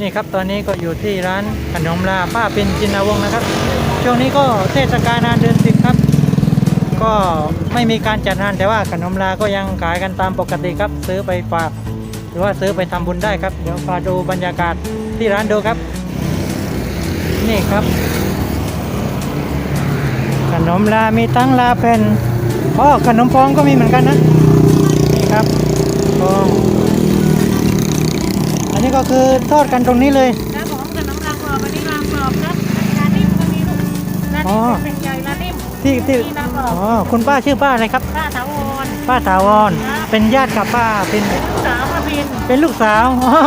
นี่ครับตอนนี้ก็อยู่ที่ร้านขนมลาป้าปินจินนาวงนะครับ ช่วงนี้ก็เทศกาลงานเดือนสิบครับ ก็ไม่มีการจัดงานแต่ว่าขนมลาก็ยังขายกันตามปกติครับ ซื้อไปฝาก หรือว่าซื้อไปทำบุญได้ครับ เดี๋ยวพาดูบรรยากาศที่ร้านดูครับ นี่ครับ ขนมลามีตั้งลาเป็นอ๋อขนมฟองก็มีเหมือนกันนะนี่ครับฟอง นนี้ก็คือทอดกันตรงนี้เลยครับผมกับน้ำรางกรอบอันนี้รางกรอบครับร้านนิ่มก็มีลูกร้านอ๋อ นิ่มเป็นใหญ่ร้านนิ่มที่ที่มีรางกรอบอ๋อคุณป้าชื่อป้าอะไรครับ ป้าถาวรป้าถาวรเป็นญาติกับป้าเป็นลูกสาวมาบินเป็นลูกสาวอ๋อ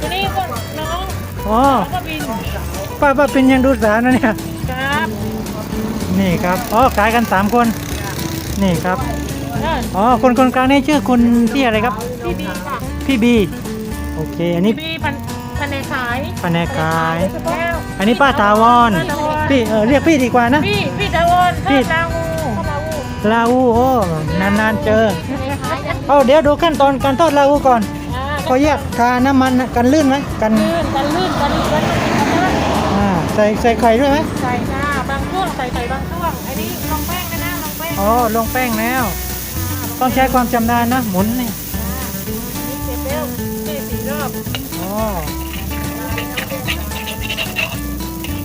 ตัวนี้ก็น้องอ๋อน้องก็บินป้าป้าเป็นยังดูสาวนะเนี่ยครับนี่ครับอ๋อขายกันสามคน นี่ครับเอออ๋อคนคนกลางนี่ชื่อคุณพี่อะไรครับพี่บีค่ะ พี่บี โอเค อันนี้พี่บีพันพันในขายแผนกขาย แล้วอันนี้ป้าถาวรป้าถาวรพี่เออเรียกพี่ดีกว่านะ พี่พี่ถาวรพี่ป้าลาวูป้าลาวูลาอูโอ้นานๆเจอพันในขายกันเอาเดี๋ยวดูขั้นตอนการทอดลาอูก่อนอ่าขอแยกทาน้ำมันกันลื่นไหมกันลื่นกันลื่นกันลื่นกันลื่นอ่าใส่ใส่ไข่ด้วยไหมใส่จ้าบางช่วงใส่ใส่บางช่วงอันนี้ลงแป้งนะนะลงแป้งอ๋อลงแป้งแล้ว ต้องใช้ความชำนาญนะหมุนนี่ อบอ๋อ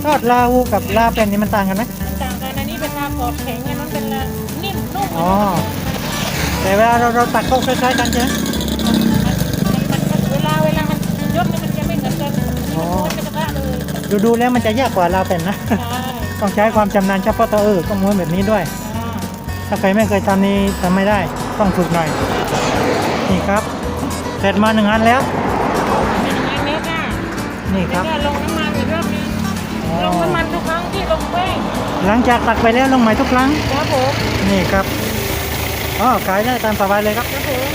ทอดลาอูกับลาเป็นนี่มันต่างกันไหมมันต่างกันอันนี้เป็นลากรอบแข็งอันนั้นเป็นลานิ่มนุ่มอ๋อแต่เวลาเราเราตัดก็คล้ายๆกันใช่ไหมมันมันเวลาเวลามันยกนี่มันจะไม่เหมือนกันอ๋อมันจะกระทะเลยดูดูแล้วมันจะยากกว่าลาเป็นนะใช่ต้องใช้ความชำนาญเฉพาะตัวเออก็ม้วนแบบนี้ด้วยอ่าถ้าใครไม่เคยทำนี่ทำไม่ได้ต้องฝึกหน่อยนี่ครับ เสร็จมาหนึ่งอันแล้ว เป็นอย่างนี้เมก้านี่คแล้รัวบ ก็ลงน้ำมันอีกรอบนึงอ๋อลงน้ำมันทุกครั้งที่ลงแป้งหลังจากตักไปแล้วลงใหม่ทุกครั้ง ครับผมนี่ครับอ๋อขายได้ตามสบายเลยครับครับผม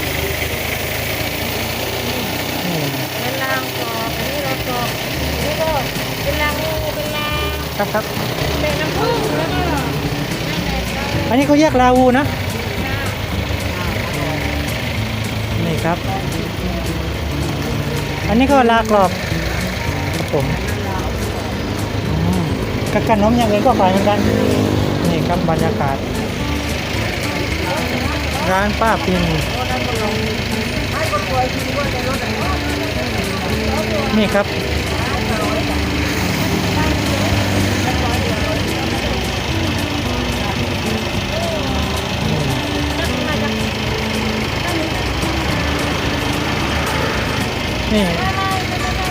นี่เป็นลางกรอบอันนี้ลางกรอบอันนี้ก็เป็นลางงูเป็นลางครับครับเป็นน้ำผึ้งแล้วก็อันนี้เขาแยกลาวูนะ นี่ ครับ อันนี้ก็ลากรอบครับผมอืมกับขนมอย่างอื่นก็ขายเหมือนกัน นี่ครับบรรยากาศ ร้านป้าปิงนี่ครับ นี่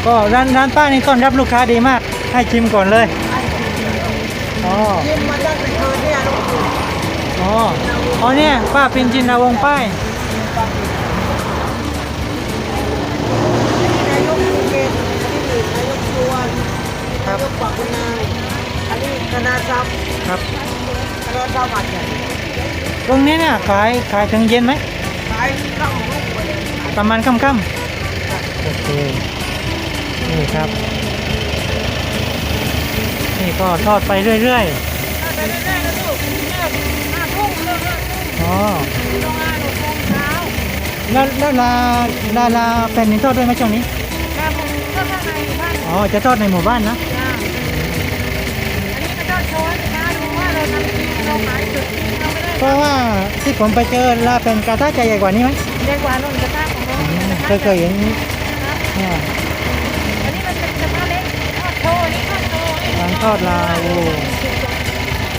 ก็ร้านร้านป้านี่ต้อนรับลูกค้าดีมาก ให้ชิมก่อนเลยอ๋อชิมมาตั้งแต่คืนเนี่ยลูกอ๋ออ๋อเนี่ยป้าปินจินนาวงศ์ป้ายนายกภูเก็ตนี่นายกชวนนายกปักพนายอันนี้คณะทรัพย์ครับคณะทรัพย์บัตรใหญ่ตรงนี้เนี่ยขายขายถึงเย็นไหมขายข้าวลูกไปเลยขายประมาณค่ำๆ โอเค นี่ครับ นี่ก็ทอดไปเรื่อยไปเรื่อยๆนะลูกเลิกห้าทุ่มเลิกห้าทุ่มๆ อ๋อลงห้าหกโมงเช้าแล้วแล้วลาลาลาเป็นนี่ทอดด้วยไหมช่วงนี้ แล้วผมก็ข้างในบ้านอ๋อ จะทอดในหมู่บ้านนะ จ้าอันนี้ก็ต้องโชว์ให้นะดูว่าเราทำจริงเราขายสุดจริงเราไม่ได้เพราะว่าที่ผมไปเจอลาเป็นกระทะจะใหญ่กว่านี้ไหมเรียกว่านุ่นกระทะของเราอืมกระเคทะยเคยเห็นอ่า อันนี้มันเป็นกระทะเล็กทอดโชว์นี่ทอดโชว์ร้านทอดลาว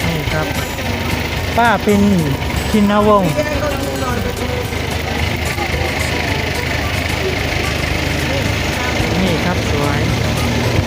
นี่ครับ ป้าปินพินนวงนี่ครับสวย